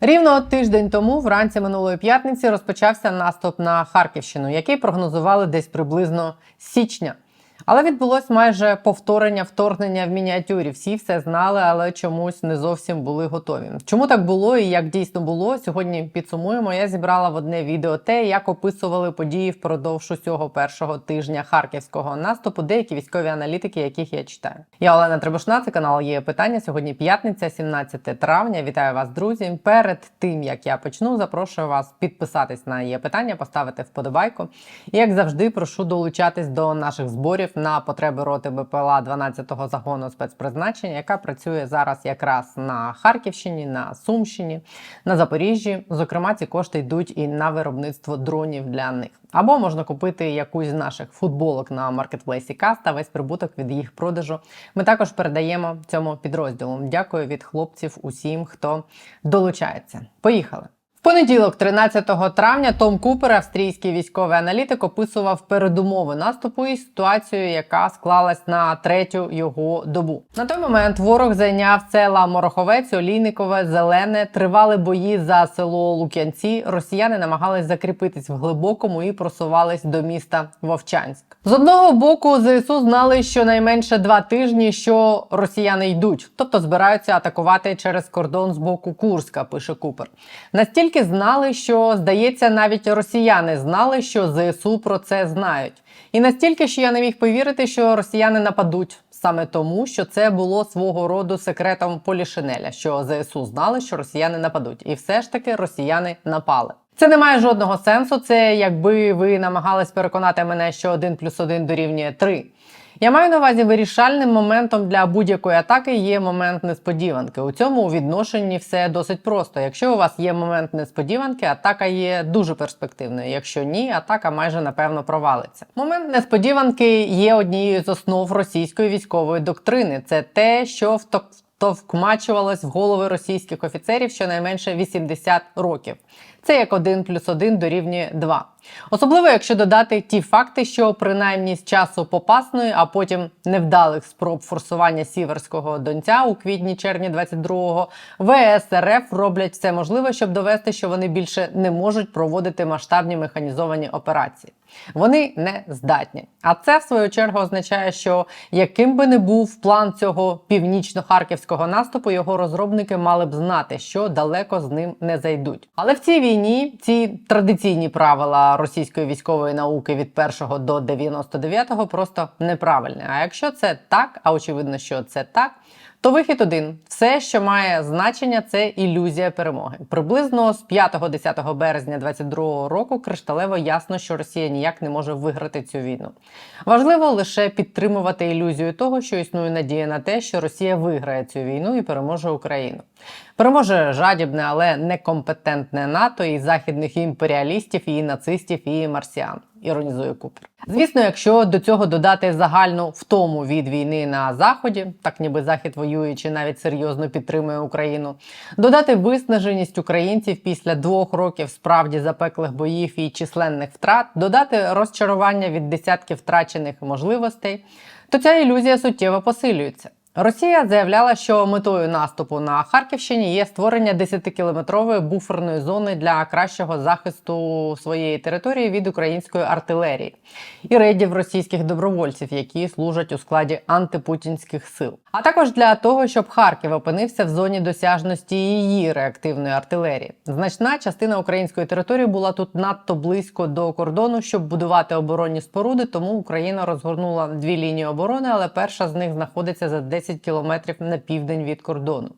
Рівно тиждень тому, вранці минулої п'ятниці, розпочався наступ на Харківщину, який прогнозували десь приблизно січня. Але відбулось майже повторення вторгнення в мініатюрі. Всі все знали, але чомусь не зовсім були готові. Чому так було і як дійсно було? Сьогодні підсумуємо. Я зібрала в одне відео те, як описували події впродовж усього першого тижня харківського наступу. Деякі військові аналітики, яких я читаю. Я Олена Требушна, це канал є питання. Сьогодні п'ятниця, 17 травня. Вітаю вас, друзі. Перед тим як я почну, запрошую вас підписатись на є питання, поставити вподобайку. І як завжди, прошу долучатись до наших зборів на потреби роти БПЛА 12-го загону спецпризначення, яка працює зараз якраз на Харківщині, на Сумщині, на Запоріжжі. Зокрема, ці кошти йдуть і на виробництво дронів для них. Або можна купити якусь з наших футболок на маркетплейсі Каста. Весь прибуток від їх продажу. Ми також передаємо цьому підрозділу. Дякую від хлопців усім, хто долучається. Поїхали. Понеділок, 13 травня, Том Купер, австрійський військовий аналітик, описував передумови наступу і ситуацію, яка склалась на третю його добу. На той момент ворог зайняв села Мороховець, Олійникове, Зелене. Тривали бої за село Лук'янці. Росіяни намагались закріпитись в глибокому і просувались до міста Вовчанськ. З одного боку, ЗСУ знали щонайменше два тижні, що росіяни йдуть, тобто збираються атакувати через кордон з боку Курська. Пише Купер. Настільки знали, що здається, навіть росіяни знали, що ЗСУ про це знають. І настільки, що я не міг повірити, що росіяни нападуть саме тому, що це було свого роду секретом Полішинеля, що ЗСУ знали, що росіяни нападуть, і все ж таки росіяни напали. Це не має жодного сенсу. Це якби ви намагались переконати мене, що 1 плюс 1 дорівнює 3. Я маю на увазі вирішальним моментом для будь-якої атаки є момент несподіванки. У цьому відношенні все досить просто. Якщо у вас є момент несподіванки, атака є дуже перспективною. Якщо ні, атака майже напевно провалиться. Момент несподіванки є однією з основ російської військової доктрини. Це те, що вток. То вкмачувалось в голови російських офіцерів щонайменше 80 років. Це як 1 плюс 1 дорівнює 2. Особливо, якщо додати ті факти, що принаймні з часу попасної, а потім невдалих спроб форсування сіверського донця у квітні-червні 22-го, ВС РФ роблять все можливе, щоб довести, що вони більше не можуть проводити масштабні механізовані операції. Вони не здатні. А це в свою чергу означає, що яким би не був план цього північно-харківського наступу, його розробники мали б знати, що далеко з ним не зайдуть. Але в цій війні ці традиційні правила російської військової науки від 1 до 99 просто неправильні. А якщо це так, а очевидно, що це так. То вихід один: все, що має значення, це ілюзія перемоги. Приблизно з 5-10 березня 22-го року кришталево ясно, що Росія ніяк не може виграти цю війну. Важливо лише підтримувати ілюзію того, що існує надія на те, що Росія виграє цю війну і переможе Україну. Переможе жадібне, але некомпетентне НАТО і західних імперіалістів, і нацистів, і марсіан. Іронізує Купер. Звісно, якщо до цього додати загальну втому від війни на заході, так ніби захід воює чи навіть серйозно підтримує Україну, додати виснаженість українців після двох років справді запеклих боїв і численних втрат, додати розчарування від десятків втрачених можливостей, то ця ілюзія суттєво посилюється. Росія заявляла, що метою наступу на Харківщині є створення 10-кілометрової буферної зони для кращого захисту своєї території від української артилерії і рейдів російських добровольців, які служать у складі антипутінських сил, а також для того, щоб Харків опинився в зоні досяжності її реактивної артилерії. Значна частина української території була тут надто близько до кордону, щоб будувати оборонні споруди. Тому Україна розгорнула дві лінії оборони, але перша з них знаходиться за 10 кілометрів на південь від кордону.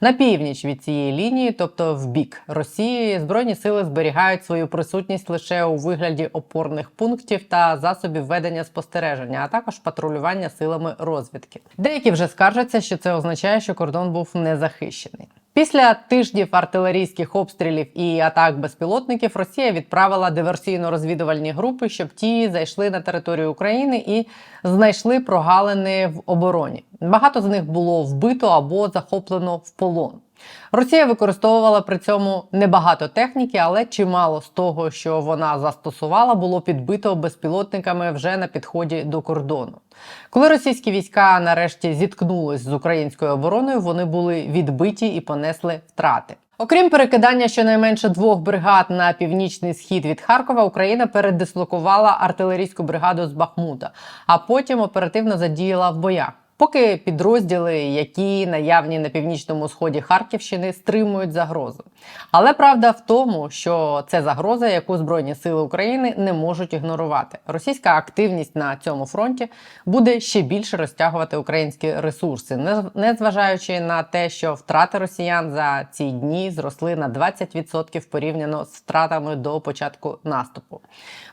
На північ від цієї лінії, тобто в бік Росії, збройні сили зберігають свою присутність лише у вигляді опорних пунктів та засобів ведення спостереження, а також патрулювання силами розвідки. Деякі вже скаржаться, що це означає, що кордон був незахищений. Після тижнів артилерійських обстрілів і атак безпілотників Росія відправила диверсійно-розвідувальні групи, щоб ті зайшли на територію України і знайшли прогалини в обороні. Багато з них було вбито або захоплено в полон. Росія використовувала при цьому небагато техніки, але чимало з того, що вона застосувала, було підбито безпілотниками вже на підході до кордону. Коли російські війська нарешті зіткнулись з українською обороною, вони були відбиті і понесли втрати. Окрім перекидання щонайменше двох бригад на північний схід від Харкова, Україна передислокувала артилерійську бригаду з Бахмута, а потім оперативно задіяла в боях. Поки підрозділи, які наявні на північному сході Харківщини, стримують загрозу. Але правда в тому, що це загроза, яку Збройні сили України не можуть ігнорувати. Російська активність на цьому фронті буде ще більше розтягувати українські ресурси, не- незважаючи на те, що втрати росіян за ці дні зросли на 20% порівняно з втратами до початку наступу.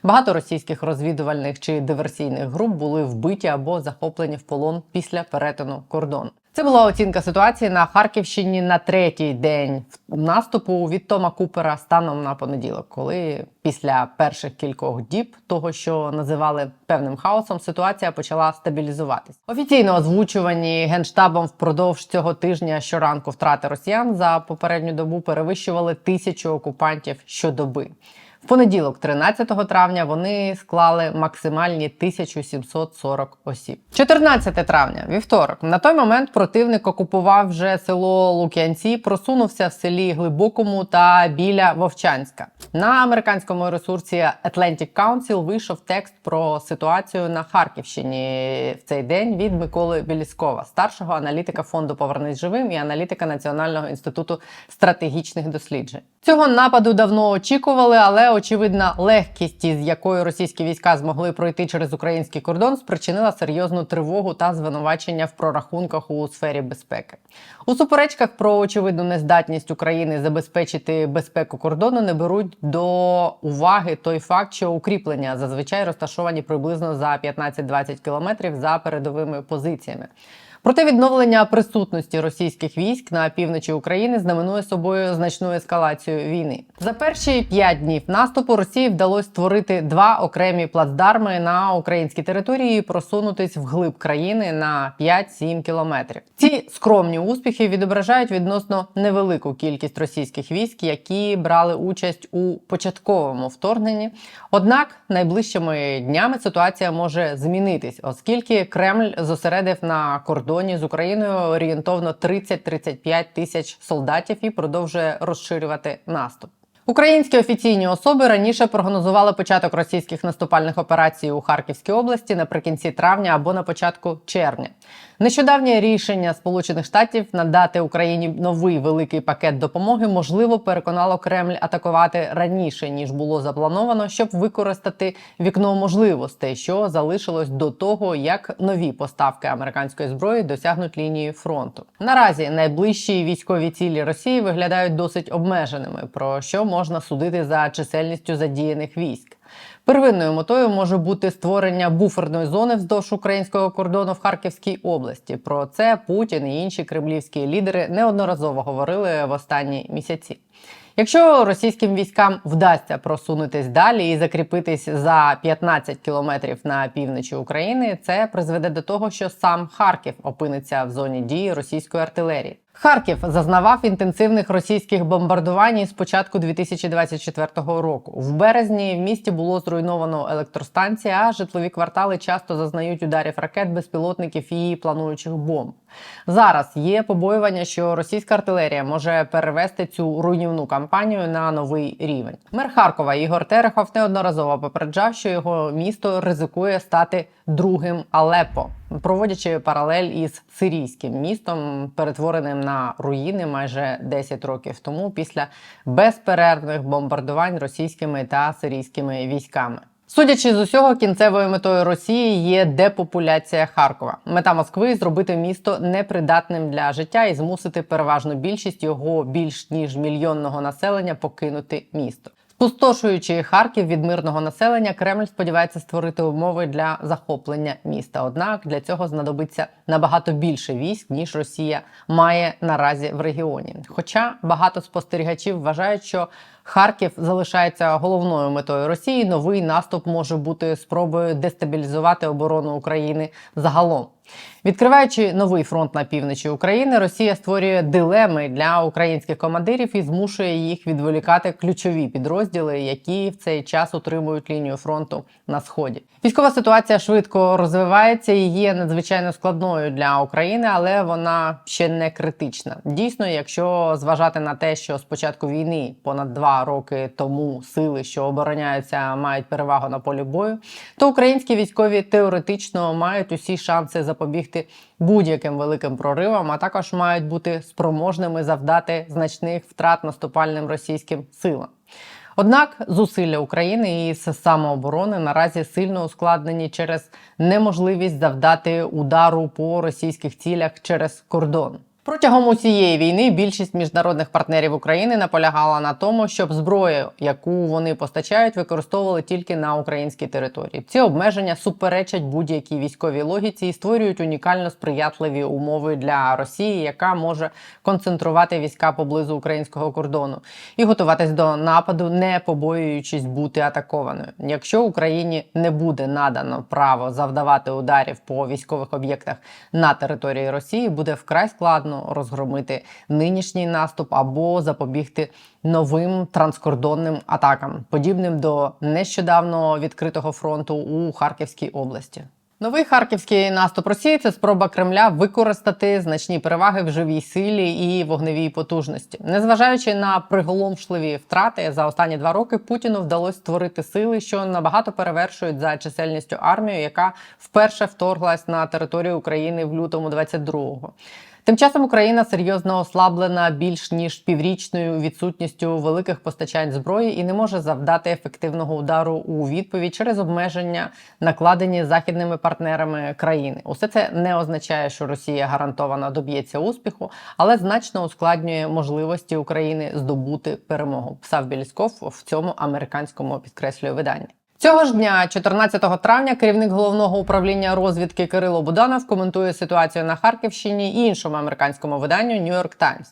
Багато російських розвідувальних чи диверсійних груп були вбиті або захоплені в полон після перетину кордону. Це була оцінка ситуації на Харківщині на третій день наступу від Тома Купера станом на понеділок, коли після перших кількох діб того, що називали певним хаосом, ситуація почала стабілізуватись. Офіційно озвучувані генштабом впродовж цього тижня щоранку втрати росіян за попередню добу перевищували тисячу окупантів щодоби. В понеділок, 13 травня, вони склали максимальні 1740 осіб. 14 травня, вівторок. На той момент противник окупував вже село Лук'янці, просунувся в селі Глибокому та біля Вовчанська. На американському ресурсі Atlantic Council вийшов текст про ситуацію на Харківщині в цей день від Миколи Біліскова, старшого аналітика фонду Повернись живим і аналітика Національного інституту стратегічних досліджень. Цього нападу давно очікували, але очевидна легкість, із якою російські війська змогли пройти через український кордон, спричинила серйозну тривогу та звинувачення в прорахунках у сфері безпеки. У суперечках про очевидну нездатність України забезпечити безпеку кордону не беруть до уваги той факт, що укріплення зазвичай розташовані приблизно за 15-20 кілометрів за передовими позиціями. Проте відновлення присутності російських військ на півночі України знаменує собою значну ескалацію війни. За перші п'ять днів наступу Росії вдалося створити два окремі плацдарми на українській території і просунутись вглиб країни на 5-7 кілометрів. Ці скромні успіхи відображають відносно невелику кількість російських військ, які брали участь у початковому вторгненні. Однак найближчими днями ситуація може змінитись, оскільки Кремль зосередив на кордоні з Україною орієнтовно 30-35 тисяч солдатів і продовжує розширювати наступ. Українські офіційні особи раніше прогнозували початок російських наступальних операцій у Харківській області наприкінці травня або на початку червня. Нещодавнє рішення Сполучених Штатів надати Україні новий великий пакет допомоги можливо переконало Кремль атакувати раніше ніж було заплановано, щоб використати вікно можливостей, що залишилось до того, як нові поставки американської зброї досягнуть лінії фронту. Наразі найближчі військові цілі Росії виглядають досить обмеженими, про що можна судити за чисельністю задіяних військ. Первинною метою може бути створення буферної зони вздовж українського кордону в Харківській області. Про це Путін і інші кремлівські лідери неодноразово говорили в останні місяці. Якщо російським військам вдасться просунутись далі і закріпитись за 15 кілометрів на півночі України, це призведе до того, що сам Харків опиниться в зоні дії російської артилерії. Харків зазнавав інтенсивних російських бомбардувань із початку 2024 року. В березні в місті було зруйновано електростанція, а житлові квартали часто зазнають ударів ракет, безпілотників і плануючих бомб. Зараз є побоювання, що російська артилерія може перевести цю руйнівну кампанію на новий рівень. Мер Харкова Ігор Терехов неодноразово попереджав, що його місто ризикує стати другим Алеппо, проводячи паралель із сирійським містом, перетвореним на руїни майже 10 років тому після безперервних бомбардувань російськими та сирійськими військами. Судячи з усього, кінцевою метою Росії є депопуляція Харкова. Мета Москви зробити місто непридатним для життя і змусити переважну більшість його більш ніж мільйонного населення покинути місто. Спустошуючи Харків від мирного населення, Кремль сподівається створити умови для захоплення міста. Однак для цього знадобиться набагато більше військ ніж Росія має наразі в регіоні. Хоча багато спостерігачів вважають, що Харків залишається головною метою Росії. Новий наступ може бути спробою дестабілізувати оборону України загалом. Відкриваючи новий фронт на півночі України, Росія створює дилеми для українських командирів і змушує їх відволікати ключові підрозділи, які в цей час утримують лінію фронту на сході. Військова ситуація швидко розвивається і є надзвичайно складною для України, але вона ще не критична. Дійсно, якщо зважати на те, що з початку війни понад два роки тому сили, що обороняються, мають перевагу на полі бою, то українські військові теоретично мають усі шанси запобігти будь-яким великим проривам, а також мають бути спроможними завдати значних втрат наступальним російським силам. Однак зусилля України і самооборони наразі сильно ускладнені через неможливість завдати удару по російських цілях через кордон. Протягом усієї війни більшість міжнародних партнерів України наполягала на тому, щоб зброю, яку вони постачають, використовували тільки на українській території. Ці обмеження суперечать будь-якій військовій логіці і створюють унікально сприятливі умови для Росії, яка може концентрувати війська поблизу українського кордону і готуватись до нападу, не побоюючись бути атакованою. Якщо Україні не буде надано право завдавати ударів по військових об'єктах на території Росії, буде вкрай складно розгромити нинішній наступ або запобігти новим транскордонним атакам, подібним до нещодавно відкритого фронту у Харківській області. Новий харківський наступ Росії це спроба Кремля використати значні переваги в живій силі і вогневій потужності. Незважаючи на приголомшливі втрати за останні два роки, Путіну вдалося створити сили, що набагато перевершують за чисельністю армію, яка вперше вторглась на територію України в лютому 22-го. Тим часом Україна серйозно ослаблена більш ніж піврічною відсутністю великих постачань зброї і не може завдати ефективного удару у відповідь через обмеження, накладені західними партнерами країни. Усе це не означає, що Росія гарантовано доб'ється успіху, але значно ускладнює можливості України здобути перемогу. Писав Білісков в цьому американському підкреслює виданні. Цього ж дня, 14 травня, керівник головного управління розвідки Кирило Буданов коментує ситуацію на Харківщині і іншому американському виданню York Times.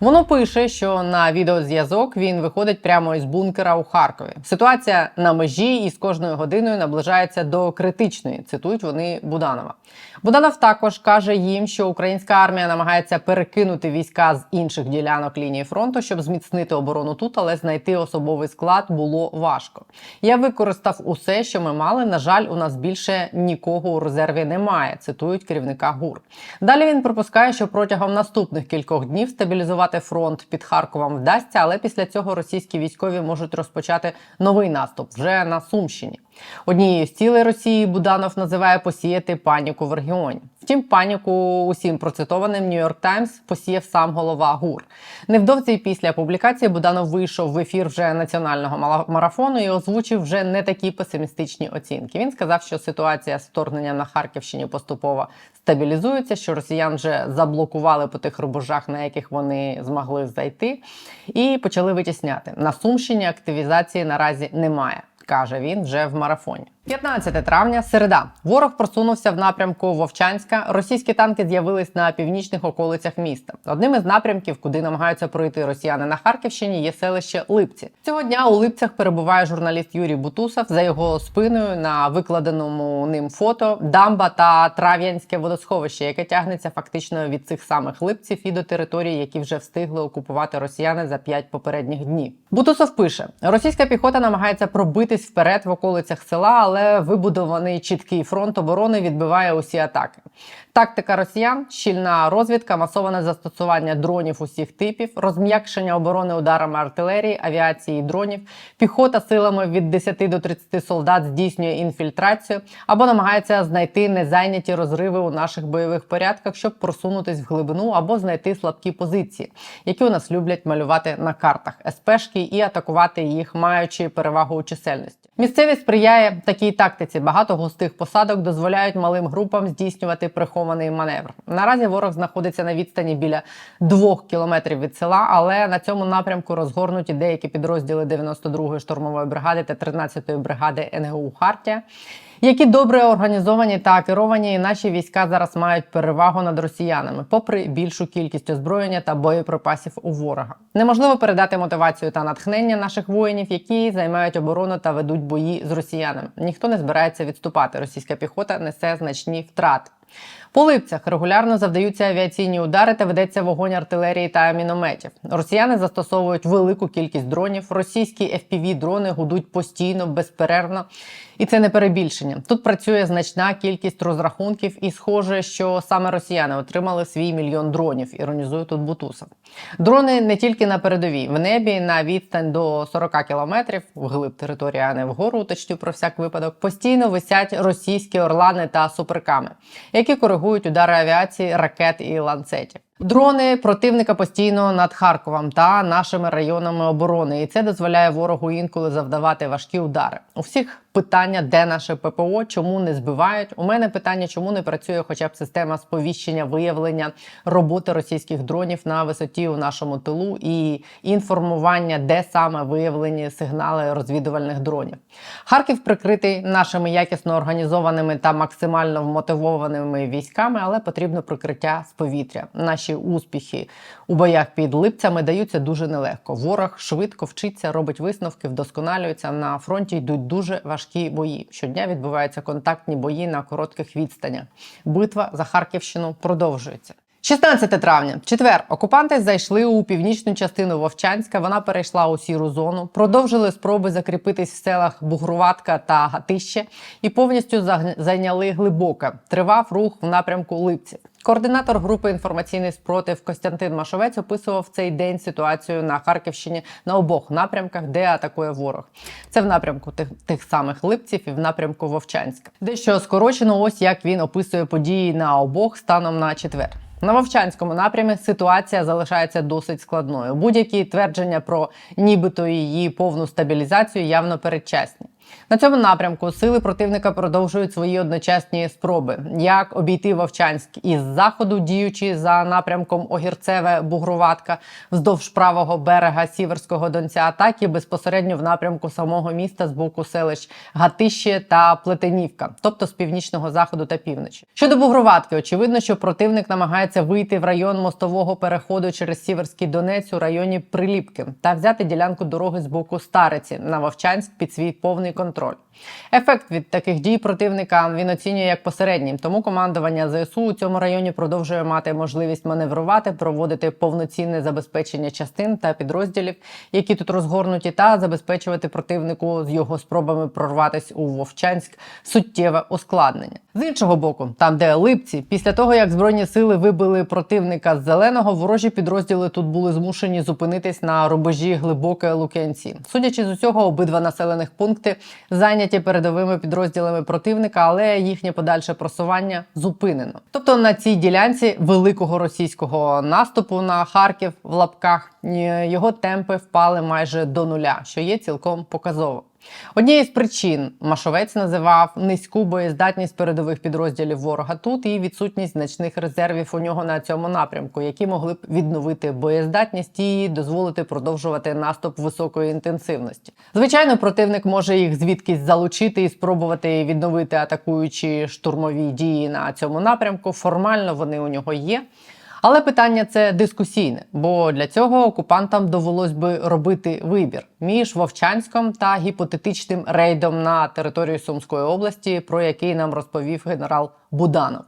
Воно пише, що на відеозв'язок він виходить прямо із бункера у Харкові. Ситуація на межі і з кожною годиною наближається до критичної. Цитують вони Буданова. Буданов також каже їм, що українська армія намагається перекинути війська з інших ділянок лінії фронту, щоб зміцнити оборону тут, але знайти особовий склад було важко. Я використав усе, що ми мали. На жаль, у нас більше нікого у резерві немає. Цитують керівника ГУР. Далі він припускає, що протягом наступних кількох днів стабілізувати фронт під Харковом вдасться, але після цього російські військові можуть розпочати новий наступ вже на Сумщині. Однією з цілей Росії Буданов називає посіяти паніку в регіоні. Втім, паніку усім процитованим York Times посіяв сам голова ГУР. Невдовзі після публікації Буданов вийшов в ефір вже національного марафону і озвучив вже не такі песимістичні оцінки. Він сказав, що ситуація з вторгненням на Харківщині поступово стабілізується, що росіян вже заблокували по тих рубежах, на яких вони змогли зайти, і почали витісняти на Сумщині. Активізації наразі немає. Каже він вже в марафоні. 15 травня, середа. Ворог просунувся в напрямку Вовчанська. Російські танки з'явились на північних околицях міста. Одним із напрямків, куди намагаються пройти росіяни на Харківщині, є селище Липці. Цього дня у Липцях перебуває журналіст Юрій Бутусов. За його спиною на викладеному ним фото дамба та трав'янське водосховище, яке тягнеться фактично від цих самих липців і до території, які вже встигли окупувати росіяни за п'ять попередніх днів. Бутусов пише: російська піхота намагається пробитись вперед в околицях села, але але вибудований чіткий фронт оборони відбиває усі атаки. Тактика росіян, щільна розвідка, масоване застосування дронів усіх типів, розм'якшення оборони ударами артилерії, авіації, і дронів, піхота силами від 10 до 30 солдат здійснює інфільтрацію або намагається знайти незайняті розриви у наших бойових порядках, щоб просунутись в глибину або знайти слабкі позиції, які у нас люблять малювати на картах СПшки і атакувати їх, маючи перевагу у чисельності. Місцевість сприяє такій тактиці. Багато густих посадок дозволяють малим групам здійснювати прихований маневр. Наразі ворог знаходиться на відстані біля двох кілометрів від села, але на цьому напрямку розгорнуті деякі підрозділи 92-ї штурмової бригади та 13-ї бригади НГУ Хартія. Які добре організовані та керовані, і наші війська зараз мають перевагу над росіянами, попри більшу кількість озброєння та боєприпасів у ворога. Неможливо передати мотивацію та натхнення наших воїнів, які займають оборону та ведуть бої з росіянами. Ніхто не збирається відступати. Російська піхота несе значні втрати. По липцях регулярно завдаються авіаційні удари та ведеться вогонь артилерії та мінометів. Росіяни застосовують велику кількість дронів. Російські fpv дрони гудуть постійно, безперервно, і це не перебільшення. Тут працює значна кількість розрахунків, і схоже, що саме росіяни отримали свій мільйон дронів. Іронізує тут Бутусов. Дрони не тільки на передовій, в небі на відстань до 40 кілометрів, вглиб території, а не вгору, уточню про всяк випадок. Постійно висять російські орлани та суперками, які коригують удари авіації, ракет і ланцетів. Дрони противника постійно над Харковом та нашими районами оборони, і це дозволяє ворогу інколи завдавати важкі удари. У всіх питання, де наше ППО, чому не збивають. У мене питання, чому не працює хоча б система сповіщення, виявлення роботи російських дронів на висоті у нашому тилу і інформування, де саме виявлені сигнали розвідувальних дронів. Харків прикритий нашими якісно організованими та максимально вмотивованими військами, але потрібно прикриття з повітря. Наші успіхи у боях під липцями даються дуже нелегко. Ворог швидко вчиться, робить висновки, вдосконалюється. На фронті йдуть дуже важкі бої. Щодня відбуваються контактні бої на коротких відстанях. Битва за Харківщину продовжується. 16 травня, четвер, окупанти зайшли у північну частину Вовчанська. Вона перейшла у сіру зону, продовжили спроби закріпитись в селах Бугруватка та Гатище і повністю зайняли глибоке. Тривав рух в напрямку Липці. Координатор групи інформаційний спротив Костянтин Машовець описував цей день ситуацію на Харківщині на обох напрямках, де атакує ворог. Це в напрямку тих, тих самих липців і в напрямку Вовчанська. Дещо скорочено, ось як він описує події на обох станом на четвер. На Вовчанському напрямі ситуація залишається досить складною. Будь-які твердження про нібито її повну стабілізацію явно передчасні. На цьому напрямку сили противника продовжують свої одночасні спроби, як обійти Вовчанськ із заходу, діючи за напрямком Огірцеве Бугруватка вздовж правого берега Сіверського Донця, так і безпосередньо в напрямку самого міста з боку селищ Гатище та Плетенівка, тобто з північного заходу та півночі. Щодо Бугруватки, очевидно, що противник намагається вийти в район мостового переходу через Сіверський Донець у районі Приліпки та взяти ділянку дороги з боку Стариці на Вовчанськ під свій повний контроль. Ефект від таких дій противника він оцінює як посередній, тому командування ЗСУ у цьому районі продовжує мати можливість маневрувати, проводити повноцінне забезпечення частин та підрозділів, які тут розгорнуті, та забезпечувати противнику з його спробами прорватися у Вовчанськ суттєве ускладнення. З іншого боку, там, де липці, після того як збройні сили вибили противника з зеленого, ворожі підрозділи тут були змушені зупинитись на рубежі глибоке Лук'янці. Судячи з усього, обидва населених пункти зайняті передовими підрозділами противника, але їхнє подальше просування зупинено. Тобто на цій ділянці великого російського наступу на Харків в лапках його темпи впали майже до нуля, що є цілком показово. Однією з причин Машовець називав низьку боєздатність передових підрозділів ворога тут і відсутність значних резервів у нього на цьому напрямку, які могли б відновити боєздатність і дозволити продовжувати наступ високої інтенсивності. Звичайно, противник може їх звідкись залучити і спробувати відновити атакуючі штурмові дії на цьому напрямку. Формально вони у нього є. Але питання це дискусійне, бо для цього окупантам довелось би робити вибір між Вовчанськом та гіпотетичним рейдом на територію Сумської області, про який нам розповів генерал Буданов.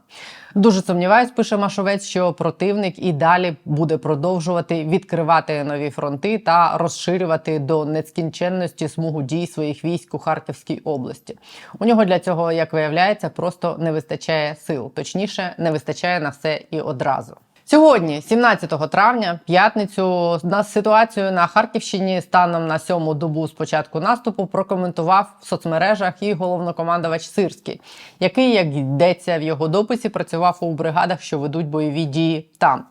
Дуже сумніваюсь, пише Машовець, що противник і далі буде продовжувати відкривати нові фронти та розширювати до нескінченності смугу дій своїх військ у Харківській області. У нього для цього, як виявляється, просто не вистачає сил, точніше, не вистачає на все і одразу. Сьогодні, 17 травня, п'ятницю, на ситуацію на Харківщині станом на сьому добу з початку наступу прокоментував в соцмережах і головнокомандувач Сирський, який, як йдеться в його дописі, працював у бригадах, що ведуть бойові дії там.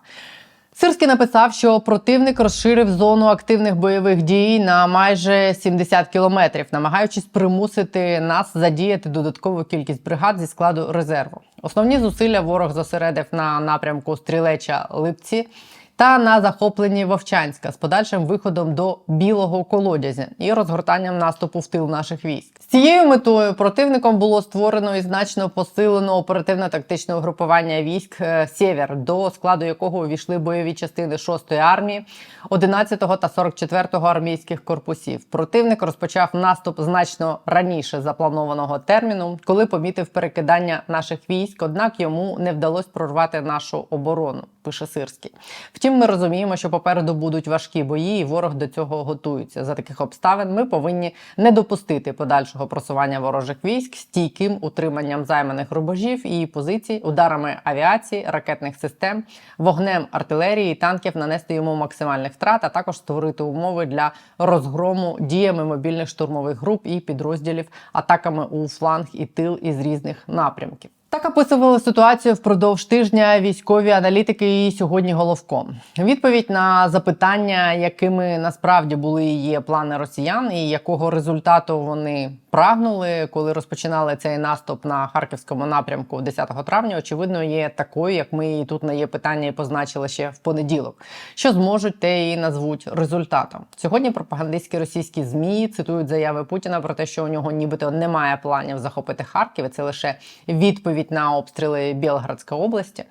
Сирський написав, що противник розширив зону активних бойових дій на майже 70 кілометрів, намагаючись примусити нас задіяти додаткову кількість бригад зі складу резерву. Основні зусилля ворог зосередив на напрямку Стрілеча Липці та на захопленні Вовчанська з подальшим виходом до білого колодязя і розгортанням наступу в тил наших військ. З цією метою противником було створено і значно посилено оперативно-тактичне угрупування військ е, Сєвєр, до складу якого увійшли бойові частини 6-ї армії, 11-го та 44-го армійських корпусів. Противник розпочав наступ значно раніше запланованого терміну, коли помітив перекидання наших військ. Однак йому не вдалося прорвати нашу оборону. Пише Сирський. Втім, ми розуміємо, що попереду будуть важкі бої, і ворог до цього готується. За таких обставин ми повинні не допустити подальшого просування ворожих військ стійким утриманням займаних рубежів і позицій, ударами авіації, ракетних систем, вогнем артилерії, танків нанести йому максимальних втрат, а також створити умови для розгрому діями мобільних штурмових груп і підрозділів, атаками у фланг і тил із різних напрямків. Так описували ситуацію впродовж тижня військові аналітики і сьогодні головком. Відповідь на запитання, якими насправді були і є плани росіян, і якого результату вони прагнули, коли розпочинали цей наступ на харківському напрямку 10 травня, очевидно, є такою, як ми її тут на є питання і позначили ще в понеділок. Що зможуть, те і назвуть результатом. Сьогодні пропагандистські російські змі цитують заяви Путіна про те, що у нього нібито немає планів захопити Харків. і Це лише відповідь на обстріли Білградської області.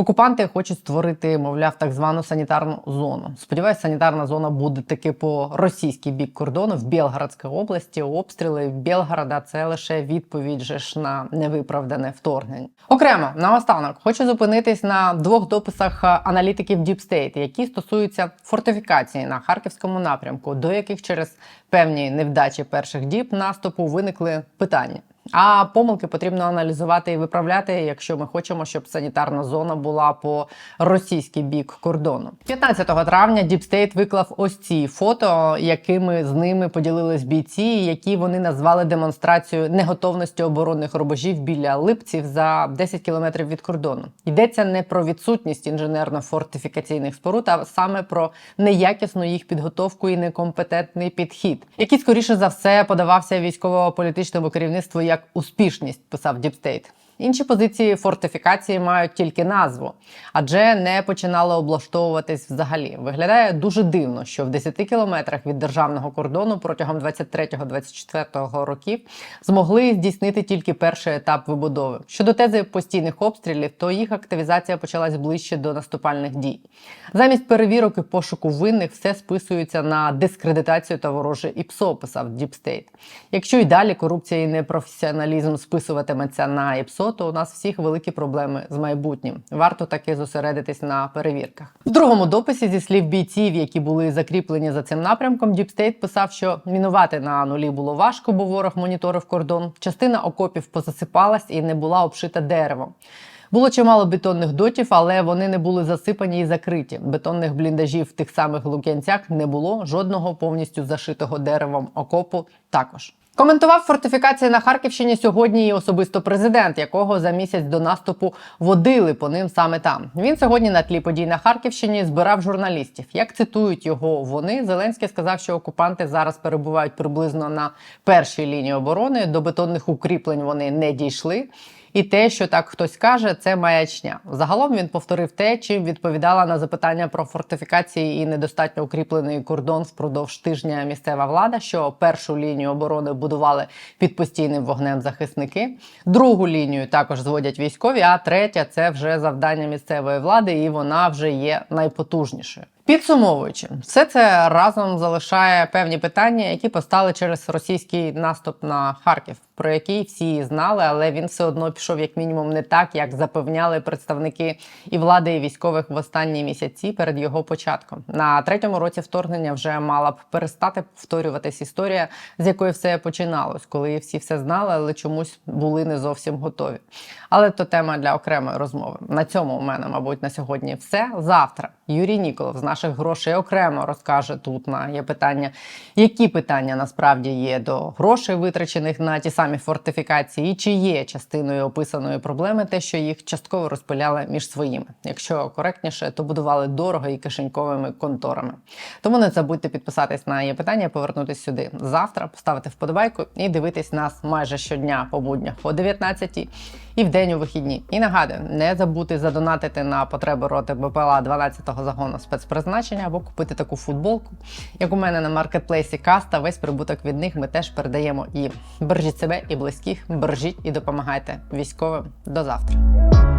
Окупанти хочуть створити, мовляв, так звану санітарну зону. Сподіваюсь, санітарна зона буде таки по російський бік кордону в Білградській області. Обстріли Білгорода це лише відповідь же ж на невиправдане вторгнення. Окремо наостанок хочу зупинитись на двох дописах аналітиків Deep State, які стосуються фортифікації на харківському напрямку, до яких через певні невдачі перших діб наступу виникли питання. А помилки потрібно аналізувати і виправляти, якщо ми хочемо, щоб санітарна зона була по російський бік кордону. 15 травня Діпстейт виклав ось ці фото, якими з ними поділились бійці, які вони назвали демонстрацією неготовності оборонних рубежів біля липців за 10 кілометрів від кордону. Йдеться не про відсутність інженерно-фортифікаційних споруд, а саме про неякісну їх підготовку і некомпетентний підхід, який скоріше за все подавався військово-політичному керівництву як успішність, писав Діпстейт. Інші позиції фортифікації мають тільки назву, адже не починали облаштовуватись взагалі. Виглядає дуже дивно, що в 10 кілометрах від державного кордону протягом 23-24 років змогли здійснити тільки перший етап вибудови. Щодо тези постійних обстрілів, то їх активізація почалась ближче до наступальних дій. Замість перевірок і пошуку винних все списується на дискредитацію та вороже ІПСО, писав Діпстейт. Якщо й далі корупція і непрофесіоналізм списуватиметься на ІПСО, то у нас всіх великі проблеми з майбутнім. Варто таки зосередитись на перевірках. В другому дописі зі слів бійців, які були закріплені за цим напрямком, Діпстейт писав, що мінувати на нулі було важко, бо ворог моніторив кордон. Частина окопів позасипалась і не була обшита деревом. Було чимало бетонних дотів, але вони не були засипані і закриті. Бетонних бліндажів в тих самих Лук'янцях не було жодного повністю зашитого деревом окопу. Також коментував фортифікації на Харківщині сьогодні. і Особисто президент, якого за місяць до наступу водили по ним саме там. Він сьогодні на тлі подій на Харківщині збирав журналістів. Як цитують його вони, Зеленський сказав, що окупанти зараз перебувають приблизно на першій лінії оборони. До бетонних укріплень вони не дійшли. І те, що так хтось каже, це маячня. Загалом він повторив те, чим відповідала на запитання про фортифікації і недостатньо укріплений кордон впродовж тижня місцева влада, що першу лінію оборони будували під постійним вогнем захисники. Другу лінію також зводять військові. А третя це вже завдання місцевої влади, і вона вже є найпотужнішою. Підсумовуючи, все це разом залишає певні питання, які постали через російський наступ на Харків, про який всі знали, але він все одно пішов як мінімум не так, як запевняли представники і влади, і військових в останні місяці перед його початком. На третьому році вторгнення вже мала б перестати повторюватись історія, з якої все починалось, коли всі все знали, але чомусь були не зовсім готові. Але то тема для окремої розмови. На цьому у мене, мабуть, на сьогодні все. Завтра Юрій Ніколов з наших грошей окремо розкаже тут на є питання, які питання насправді є до грошей, витрачених на ті самі фортифікації, і чи є частиною описаної проблеми, те, що їх частково розпиляли між своїми. Якщо коректніше, то будували дорого і кишеньковими конторами. Тому не забудьте підписатись на є питання, повернутися сюди завтра, поставити вподобайку і дивитись нас майже щодня по буднях о 19 і в день у вихідні. І нагадую, не забудьте задонатити на потреби роти БПЛА 12 нашого загону спецпризначення або купити таку футболку, як у мене на маркетплейсі Каста. Весь прибуток від них ми теж передаємо їм. Бережіть себе і близьких, бережіть і допомагайте військовим. До завтра.